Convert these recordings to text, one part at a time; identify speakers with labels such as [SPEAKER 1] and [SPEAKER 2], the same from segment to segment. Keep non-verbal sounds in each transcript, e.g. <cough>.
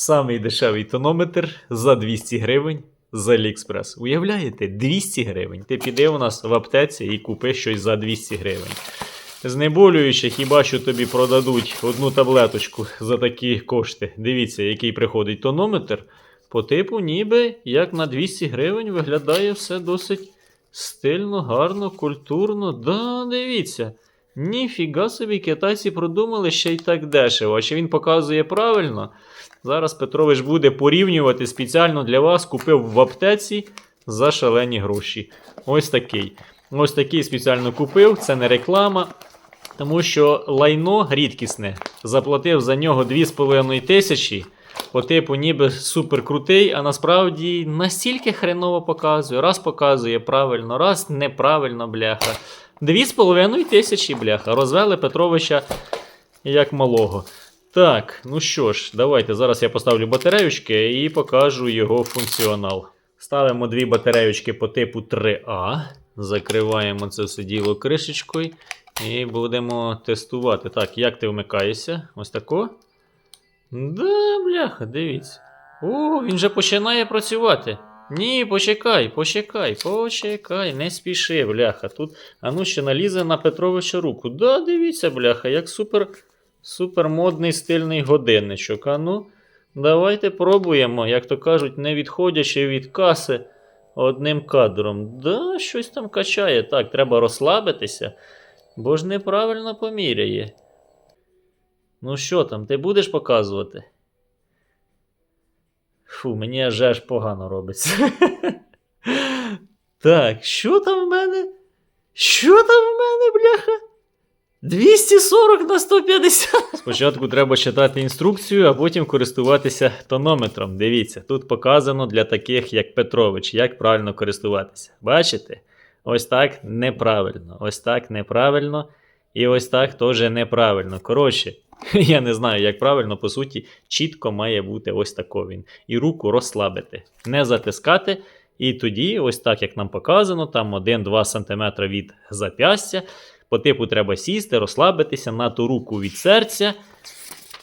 [SPEAKER 1] Самий дешевий тонометр за 200 гривень з Aliexpress. Уявляєте, 200 гривень. Ти піди у нас в аптеці і купи щось за 200 гривень. Знеболююче, хіба що тобі продадуть одну таблеточку за такі кошти. Дивіться, який приходить тонометр. По типу, ніби як на 200 гривень виглядає все досить стильно, гарно, культурно. Да, дивіться. Ніфіга собі китайці продумали ще й так дешево. А чи він показує правильно? Зараз Петрович буде порівнювати спеціально для вас, купив в аптеці за шалені гроші. Ось такий. Ось такий спеціально купив, це не реклама. Тому що лайно рідкісне. Заплатив за нього 2,5 тисячі. По типу, ніби супер крутий, а насправді настільки хреново показує. Раз показує правильно, раз неправильно, бляха. 2,5 тисячі, бляха. Розвели Петровича як малого. Так, ну що ж, давайте зараз я поставлю батареючки і покажу його функціонал. Ставимо дві батареючки по типу 3А. Закриваємо це все діло кришечкою. І будемо тестувати. Так, як ти вмикаєшся? Ось тако. Да, бляха, дивіться. О, він вже починає працювати. Ні, почекай, почекай, почекай, не спіши, бляха. Тут, а ну ще налізе на Петровича руку. Да, дивіться, бляха, як супер, супер модний стильний годинничок. А ну, давайте пробуємо, як то кажуть, не відходячи від каси одним кадром. Да, щось там качає. Так, треба розслабитися, бо ж неправильно поміряє. Ну що там, ти будеш показувати? Фу, мені аж аж погано робиться. <laughs> так, що там в мене? Що там в мене, бляха? 240 на 150. <laughs> Спочатку треба читати інструкцію, а потім користуватися тонометром. Дивіться, тут показано для таких, як Петрович, як правильно користуватися. Бачите? Ось так неправильно, ось так неправильно, і ось так теж неправильно. Коротше, <laughs> я не знаю, як правильно, по суті, чітко має бути ось тако він. І руку розслабити, не затискати. І тоді, ось так, як нам показано, там 1-2 см від запястя. По типу треба сісти, розслабитися на ту руку від серця.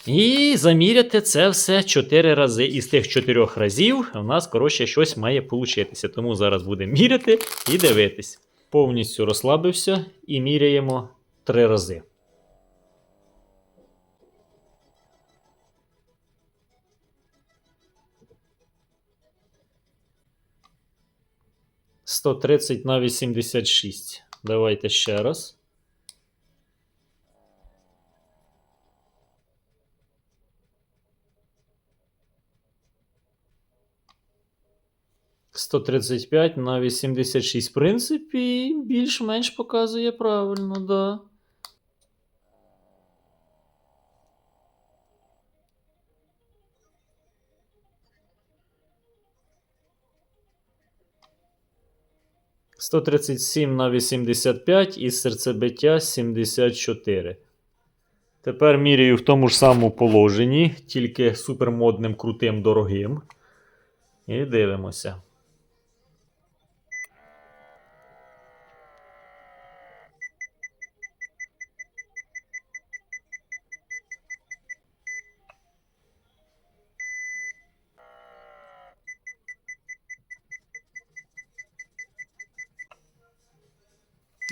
[SPEAKER 1] І заміряти це все 4 рази. Із тих 4 разів у нас, коротше, щось має получитися. Тому зараз будемо міряти і дивитись. Повністю розслабився і міряємо 3 рази. Сто тридцять на вісімдесят шість. Давайте ще раз. Сто тридцять п'ять на вісімдесят шість. В принципі, більш-менш показує правильно, да. Сто тридцять сім на вісімдесят п'ять і серцебиття сімдесят чотири. Тепер міряю в тому ж самому положенні, тільки супермодним, крутим, дорогим. І дивимося.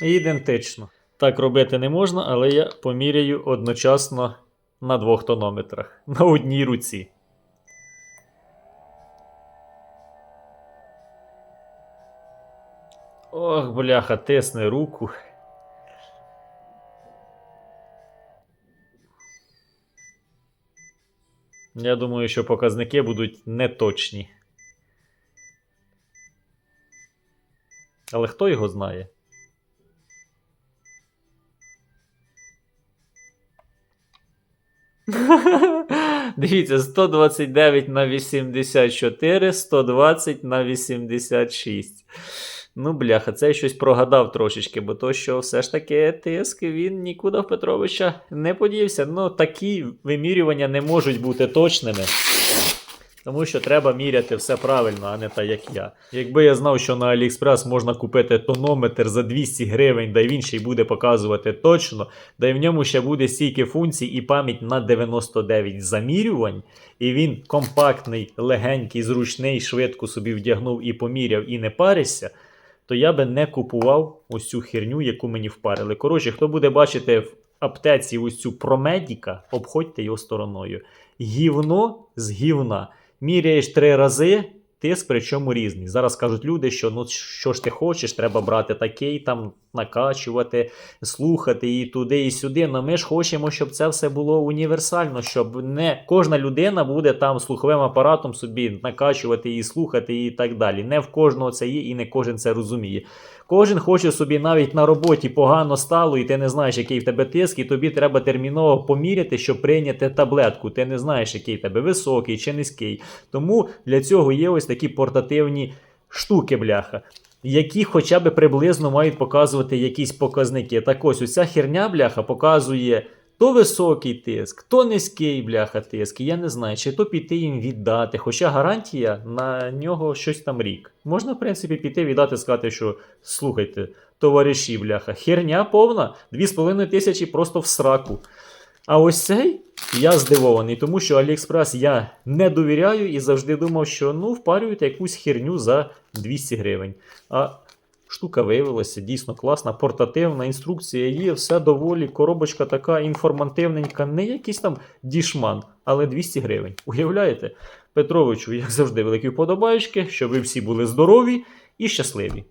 [SPEAKER 1] Ідентично. Так робити не можна, але я поміряю одночасно на двох тонометрах. На одній руці. Ох, бляха, тисне руку. Я думаю, що показники будуть неточні. Але хто його знає? Дивіться, 129 на 84, 120 на 86. Ну, бляха, це я щось прогадав трошечки, бо то, що все ж таки тиск він нікуди в Петровича не подівся. Ну, такі вимірювання не можуть бути точними. Тому що треба міряти все правильно, а не так, як я. Якби я знав, що на AliExpress можна купити тонометр за 200 гривень, да й він ще й буде показувати точно, да й в ньому ще буде стільки функцій і пам'ять на 99 замірювань, і він компактний, легенький, зручний, швидко собі вдягнув і поміряв, і не паришся, то я би не купував ось цю херню, яку мені впарили. Коротше, хто буде бачити в аптеці ось цю промедіка, обходьте його стороною. Гівно з гівна. Міряєш три рази, тиск причому різний. Зараз кажуть люди, що ну що ж ти хочеш, треба брати такий, там накачувати, слухати і туди, і сюди. Ну ми ж хочемо, щоб це все було універсально, щоб не кожна людина буде там слуховим апаратом собі накачувати і слухати, і так далі. Не в кожного це є, і не кожен це розуміє. Кожен хоче собі навіть на роботі погано стало, і ти не знаєш, який в тебе тиск, і тобі треба терміново поміряти, щоб прийняти таблетку. Ти не знаєш, який в тебе високий чи низький. Тому для цього є ось такі портативні штуки, бляха. Які хоча б приблизно мають показувати якісь показники. Так ось уся херня, бляха, показує то високий тиск, то низький бляха тиск. Я не знаю, чи то піти їм віддати. Хоча гарантія на нього щось там рік. Можна, в принципі, піти віддати, сказати, що слухайте, товариші, бляха, херня повна, 2,5 тисячі просто в сраку. А ось цей я здивований, тому що AliExpress я не довіряю і завжди думав, що ну впарюють якусь херню за 200 гривень. А штука виявилася дійсно класна, портативна, інструкція є, все доволі, коробочка така інформативненька, не якийсь там дішман, але 200 гривень. Уявляєте? Петровичу, як завжди, великі вподобаєчки, щоб ви всі були здорові і щасливі.